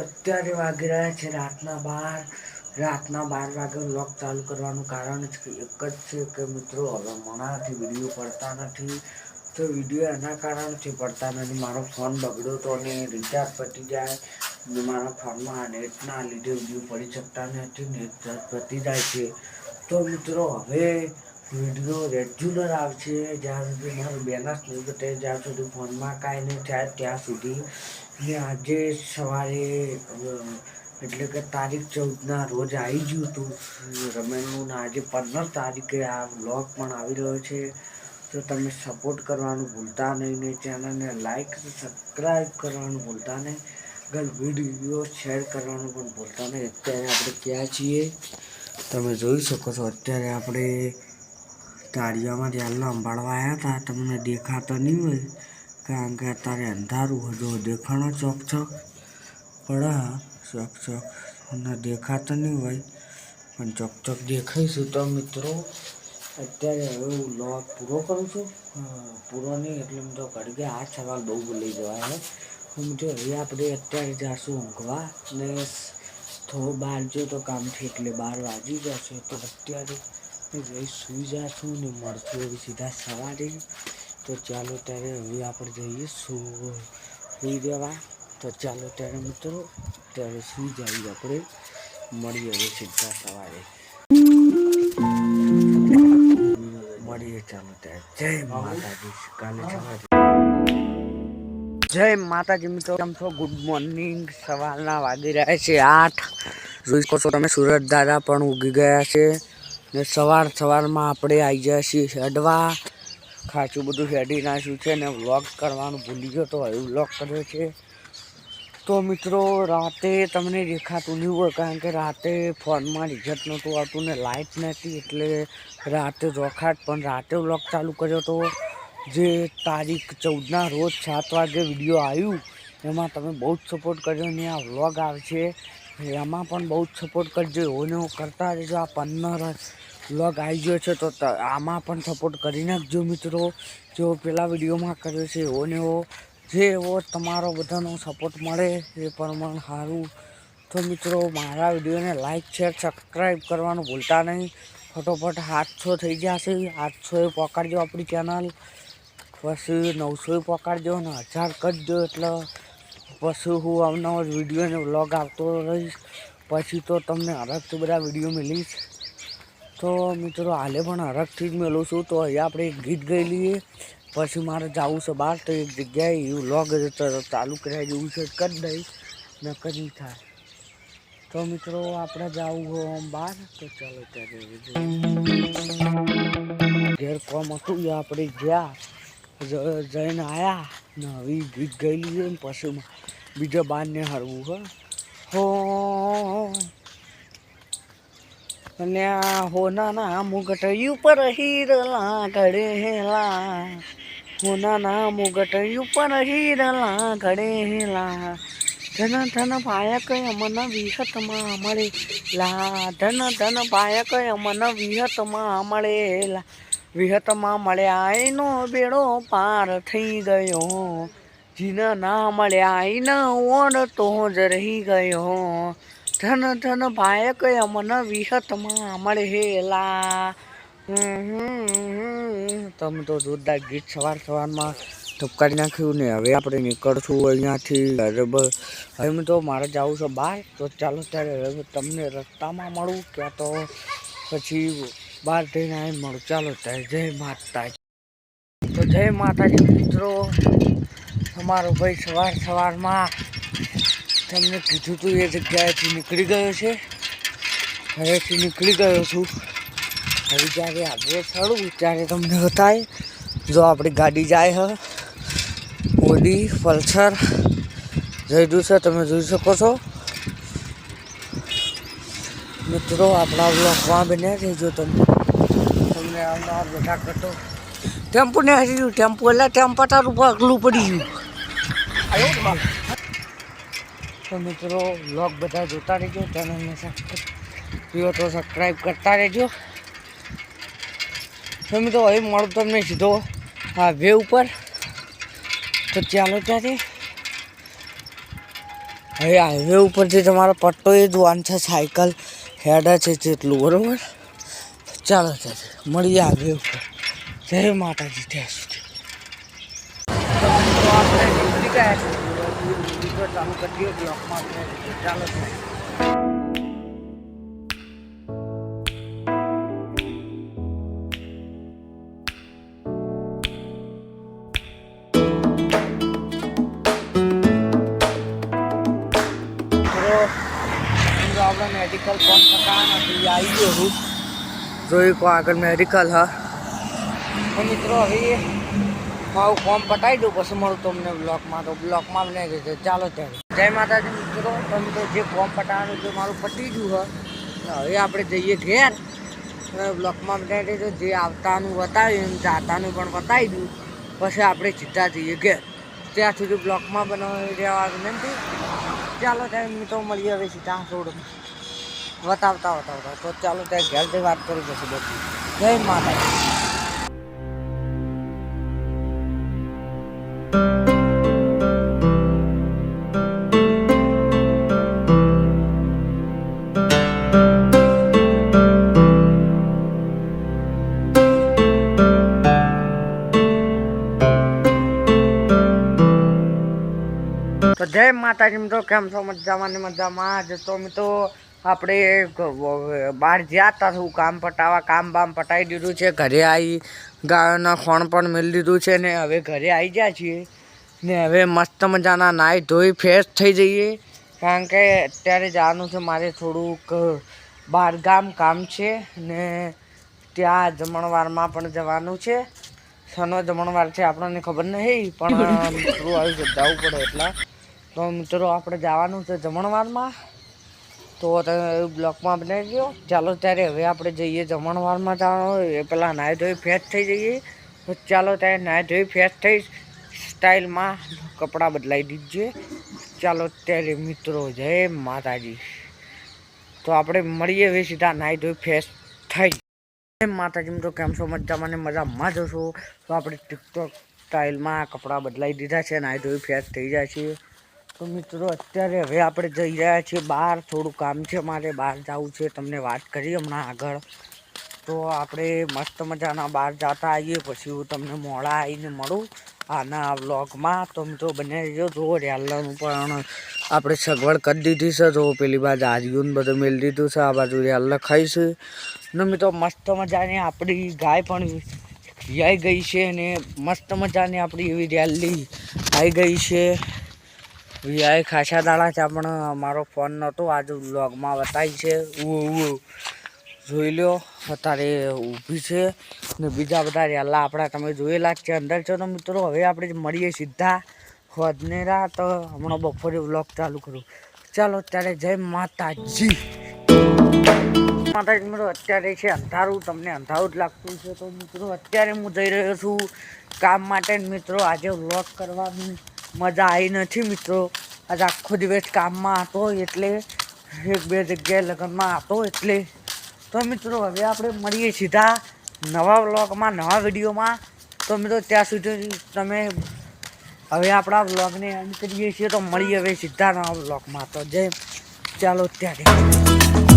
અત્યારે વાગી રહ્યા છે રાતના બાર. રાતના બાર વાગે બ્લોગ ચાલુ કરવાનું કારણ જ એક જ છે કે મિત્રો, હવે મણાથી વીડિયો પડતા નથી. તો વીડિયો એના કારણથી પડતા નથી. મારો ફોન બગડ્યો તો અને રિચાર્જ પતી જાય. મારા ફોનમાં નેટના લીધે વીડિયો પડી શકતા નથી, નેટ પતી જાય છે. તો મિત્રો, હવે વીડિયો રેગ્યુલર આવશે. જ્યાં સુધી મારું બેલેન્સ નહીં ઘટે, જ્યાં સુધી ફોનમાં કાંઈ નહીં થાય, ત્યાં સુધી ને આજે સવારે એટલે કે તારીખ ચૌદના રોજ આવી ગયું હતું. ને આજે પંદર તારીખે આ વ્લોગ પણ આવી રહ્યો છે. તો તમે સપોર્ટ કરવાનું ભૂલતા નહીં ને ચેનલને લાઈક સબસ્ક્રાઈબ કરવાનું ભૂલતા નહીં. આગળ વીડિયો શેર કરવાનું પણ ભૂલતા નહીં. અત્યારે આપણે ક્યાં છીએ? તમે જોઈ શકો છો, અત્યારે આપણે ગાડીઓમાં જેલનો અંબાડવા આવ્યા હતા. તમને દેખાતો નહીં હોય, કારણ કે અત્યારે અંધારું હજુ દેખાણો ચોક ચોક પણ ચોક ચોક અને દેખાતો નહીં હોય, પણ ચોક ચોક દેખાઈશું તો મિત્રો. અત્યારે હવે હું લોક પૂરો કરું છું. પૂરો નહીં, એટલે હું તો ઘડી આ સવાલ બહુ ભૂલી જવાય હે હું જો હવે આપણે અત્યારે જાશું ઊંઘવા ને થોડો બહાર જો તો કામથી એટલે બાર વાગી જશે તો અત્યારે જઈ સૂઈ જાશું ને મળશું હવે સીધા સવારે. તો ચાલો ત્યારે હવે આપણે જઈએ સુઈ દેવા તો ચાલો ત્યારે મિત્રો ત્યારે સૂઈ જઈએ આપણે. મળીએ હવે સીધા સવારે. મળીએ ચાલો ત્યારે. જય માતાજી. કાલે સવારે. જય માતાજી મિત્રો, કેમ છો? ગુડ મોર્નિંગ સવારના વાગી રહ્યા છે આઠ. જોઈ શકો છો તમે, સુરત દાદા પણ ઉગી ગયા છે ને સવાર સવારમાં આપણે આવી ગયા છીએ હેડવા. ખાસું બધું હેડી નાખ્યું છે ને વ્લોગ કરવાનું ભૂલી ગયો તો હવે વ્લોગ કર્યો છે. તો મિત્રો, રાતે તમને દેખાતું નહીં હોય કારણ કે રાતે ફોનમાં રિઝલ્ટ નહોતું આવતું ને લાઇટ નથી એટલે રાતે રોખાટ પણ રાતે વ્લોગ ચાલુ કર્યો તો જે તારીખ ચૌદના રોજ સાત વાગે વીડિયો આવ્યું, એમાં તમે બહુ જ સપોર્ટ કર્યો ને આ વ્લોગ આવશે એમાં પણ બહુ જ સપોર્ટ કરજો, એવો કરતા રહેજો. આ પંદર વ્લોગ આવી ગયો છે, તો આમાં પણ સપોર્ટ કરી નાખજો મિત્રો. જો પેલા વિડીયોમાં કર્યો છે, એવો ને એવો. જે એવો તમારો બધાનો સપોર્ટ મળે, એ પ્રમાણે સારું. તો મિત્રો, મારા વિડીયોને લાઈક શેર સબસ્ક્રાઈબ કરવાનું ભૂલતા નહીં. ફટોફટ આઠસો થઈ જશે. આઠસોએ પકડજો આપણી ચેનલ પછી નવસો પકડજો ને હજાર કરજો એટલે પછી હું અવનવો વીડિયો ને વ્લોગ આવતો રહીશ. પછી તો તમને હરખથી બધા વીડિયો મળીશ. તો મિત્રો હાલે પણ હરખથી જ મેળવું છું. તો અહીંયા આપણે એક ગીત ગઈ લઈએ. પછી મારે જવું છે બહાર તો એક જગ્યાએ એવું વ્લોગ ચાલુ કર્યા જેવું છે. કરી દઈશ ને કરી થાય. તો મિત્રો આપણે જવું હોય આમ બહાર, તો ચાલો ત્યારે ઘેર કોમ હતું આપણે ગયા. જઈને આવ્યા ને હવે ગીત ગઈ લઈએ ને પછી બીજા બારને હરવું હો. અને આ હોનાના મુગટ ઉપર હીરલા ઘડેલા હોનાના મુગટ ઉપર હીરલા ઘડેલા ધન ધન પાયક અમન વિહતમાં મળે લા. ધન ધન પાયક અમન વિહતમાં મળેલા વિહતમાં મળ્યા એનો બેડો પાર થઈ ગયો. જીના ના મળ્યા એના તો જ રહી ગયો. ધન ધન ભાયક કયા મન વિહતમાં મળેલા. તમે તો જોરદાર ગીત સવાર સવારમાં ધપકારી નાખ્યું ને હવે આપણે નીકળશું અહીંયાથી હવે હવે તો મારે જવું છે બહાર. તો ચાલો ત્યારે તમને રસ્તામાં મળું. ક્યાં તો પછી બહાર જઈને આવી મળું ચાલો થાય જય માતાજી તો જય માતાજી મિત્રો. અમારો ભાઈ સવાર સવારમાં તમને કીધું તું એ જગ્યાએથી નીકળી ગયો છે. હવેથી નીકળી ગયો છું. હવે જ્યારે આગળ ચડું ત્યારે તમને બતાય, જો આપણી ગાડી જાય હ. Audi Pulsar. જઈ રહ્યું છે, તમે જોઈ શકો છો. મિત્રો, આપણા બ્લોકમાં બને રહેજો તમે તમને આવનાર બધા કરતો ટેમ્પો ને હરી ગયું ટેમ્પો એટલે ટેમ્પો તારું પગલું પડી ગયું. તો મિત્રો બ્લોગ બધા જોતા રહેજો ચેનલને વીડિયો તો સબસ્ક્રાઈબ કરતા રહેજો. તો મિત્રો, હવે મળું તમને સીધો આ વે ઉપર. તો ચાલો ત્યાંથી. હવે હાઈવે ઉપરથી તમારો પટ્ટો એ જોવાનું છે સાયકલ હેડ છે જેટલું બરોબર? ચાલો ચાલો મળીએ હાઈવે ઉપર જય માતાજી ત્યાં સુધી ત્યાં મિત્રો આપણે મેડિકલ કોણ પકા નથી આવી ગયો હું. જોઈ કો આગળ મેડિકલ હા. મિત્રો, હવે મારું ફોર્મ પટાઈ દઉં, પછી મળું તમને બ્લોકમાં તો બ્લોકમાં બને જશે ચાલો ત્યારે. જય માતાજી મિત્રો, તમે તો જે ફોર્મ પટાવવાનું છે, મારું પટી ગયું, હ. હવે આપણે જઈએ ઘેર. હવે બ્લોકમાં બને દેજો જે આવતાનું બતાવ્યું જાતાનું પણ બતાવી દઉં. પછી આપણે સીધા જઈએ ઘેર. ત્યાં સુધી બ્લોકમાં બનાવી રહેવા વિનંતી. ચાલો ત્યાં મિત્રો મળીએ હવે સીધા રોડમાં બતાવતા બતાવતા તો ચાલો ત્યાં ઘેર વાત કરી પછી બધી. જય માતાજી. તો જય માતાજી, મિત્રો, કેમ છો? મજામાં મજામાં? જ તો મિત્રો આપણે બહાર જ્યાં હતા હું કામ પટાવા, કામ બામ પટાવી દીધું છે. ઘરે આવી ગાયોના ખોણ પણ મેળવી દીધું છે ને હવે ઘરે આવી ગયા છીએ ને હવે મસ્ત મજાના નાહી ધોઈ ફ્રેશ થઈ જઈએ. કારણ કે અત્યારે જવાનું છે, મારે થોડુંક બહાર ગામ કામ છે ને ત્યાં જમણવારમાં પણ જવાનું છે. શનો જમણવાર છે આપણને ખબર નહીં, પણ મિત્રો આવી જવું પડે એટલા. તો મિત્રો, આપણે જવાનું છે જમણવારમાં. તો તમે બ્લોકમાં બનાવી ગયો ચાલો ત્યારે હવે આપણે જઈએ જમણવારમાં. જવાનું એ પહેલાં નાહી ધોઈ ફેશ થઈ જઈએ. તો ચાલો ત્યારે નાહી ધોઈ ફેશ થઈ સ્ટાઇલમાં કપડાં બદલાઈ દીધીએ ચાલો ત્યારે મિત્રો, જય માતાજી. તો આપણે મળીએ હવે સીધા નાહી ધોઈ ફેશ થઈ. માતાજી મિત્રો, કેમ છો? મજામાં ને મજામાં જશો તો આપણે ટિકટોક સ્ટાઇલમાં કપડાં બદલાઈ દીધા છે નાહી ધોઈ ફેસ થઈ જાય છે. તો મિત્રો, અત્યારે હવે આપણે જઈ રહ્યા છીએ બહાર. થોડું કામ છે મારે, બહાર જવું છે. તમને વાત કરી હમણાં આગળ. તો આપણે મસ્ત મજાના બહાર જતા આવીએ. પછી હું તમને મોડા આવીને મળું આના વ્લોગમાં. તો મિત્રો, બને જો જોવો રેલનું પણ આપણે સગવડ કરી દીધી છે. જો પેલી બાજુ આર્યુન બધું મેળવી દીધું છે. આ બાજુ રેલ ખાઈશું ને મિત્રો, મસ્ત મજાની આપણી ગાય પણ વિયાઈ ગઈ છે અને મસ્ત મજાની આપણી એવી રેલી આવી ગઈ છે. વિયાય ખાસા દાડા છે. પણ મારો ફોન નહોતો આજે વ્લોગમાં બતાવી છે. ઉ ઉ જોઈ લ્યો. અત્યારે ઊભી છે. ને બીજા બધા રેલા આપણા તમે જોયેલા જ છે. અંદર છો તો મિત્રો, હવે આપણે મળીએ સીધા વધનેરા તો હમણાં બપોરે વ્લોગ ચાલુ કરું. ચાલો અત્યારે જય માતાજી. માતાજી મિત્રો, અત્યારે છે અંધારું. તમને અંધારું જ લાગતું છે તો મિત્રો, અત્યારે હું જઈ રહ્યો છું કામ માટે. મિત્રો, આજે વ્લોગ કરવાની મજા આવી નથી મિત્રો. આજે આખો દિવસ કામમાં હતો એટલે એક બે જગ્યાએ લગ્નમાં હતો એટલે. તો મિત્રો હવે આપણે મળીએ સીધા નવા વ્લોગમાં, નવા વિડીયોમાં. તો મિત્રો ત્યાં સુધી તમે હવે આપણા વ્લોગને એન્ડ કરીએ છીએ તો મળીએ હવે સીધા નવા વ્લોગમાં. તો જય ચાલો ત્યારે